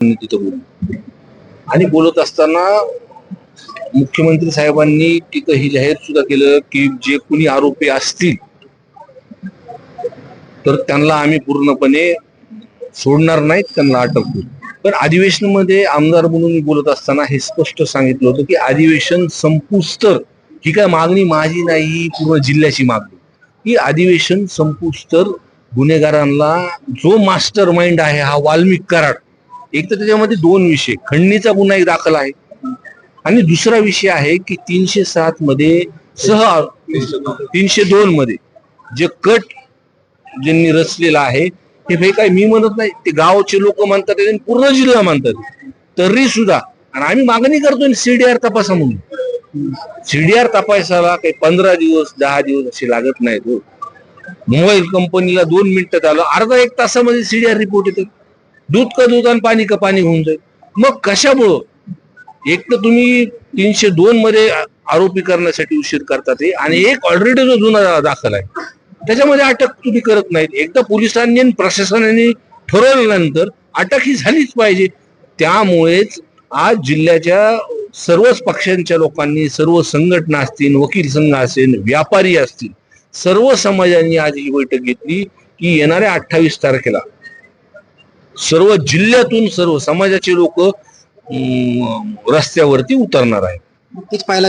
तिथं आणि बोलत असताना मुख्यमंत्री साहेबांनी तिथं ही जाहीर सुद्धा केलं की जे कुणी आरोपी असतील तर त्यांना आम्ही पूर्णपणे सोडणार नाहीत त्यांना अटक करू. पण अधिवेशनामध्ये आमदार म्हणून मी बोलत असताना हे स्पष्ट सांगितलं होतं की अधिवेशन संपुस्तर ही काय मागणी माझी नाही पूर्ण जिल्ह्याची मागणी. ही अधिवेशन संपुस्तर गुन्हेगारांना जो मास्टर माइंड आहे हा वाल्मिक कराड एक तर त्याच्यामध्ये दोन विषय. खंडणीचा गुन्हा एक दाखल आहे. आणि दुसरा विषय आहे की तीनशे सात मध्ये सह तीनशे दोन मध्ये जे कट ज्यांनी रचलेला आहे हे काय मी म्हणत नाही ते गावचे लोक मानतात पूर्ण जिल्हा मानतात तरी सुद्धा आणि आम्ही मागणी करतोय सीडीआर तपासा म्हणून. सीडीआर तपासायला काही पंधरा दिवस दहा दिवस असे लागत नाहीत हो. मोबाईल कंपनीला दोन मिनिटात आलं अर्धा एक तासामध्ये सीडीआर रिपोर्ट येतात. दूध का दूध आणि पाणी का पाणी होऊन जाईल. मग कशामुळं? एक तर तुम्ही तीनशे दोन मध्ये आरोपी करण्यासाठी उशीर करतात हे, आणि एक ऑलरेडी जो जुना दाखल आहे त्याच्यामध्ये अटक तुम्ही करत नाहीत. एकदा पोलिसांनी आणि प्रशासनाने ठरवल्यानंतर अटक ही झालीच पाहिजे. त्यामुळेच आज जिल्ह्याच्या सर्वच पक्षांच्या लोकांनी सर्व संघटना असतील वकील संघ असेल व्यापारी असतील सर्व समाजांनी आज ही बैठक घेतली की येणाऱ्या अठ्ठावीस तारखेला सर्व जिल्ह्यातून सर्व समाजाचे लोक रस्त्यावरती उतरणार आहेत. तेच पाहायला गेलं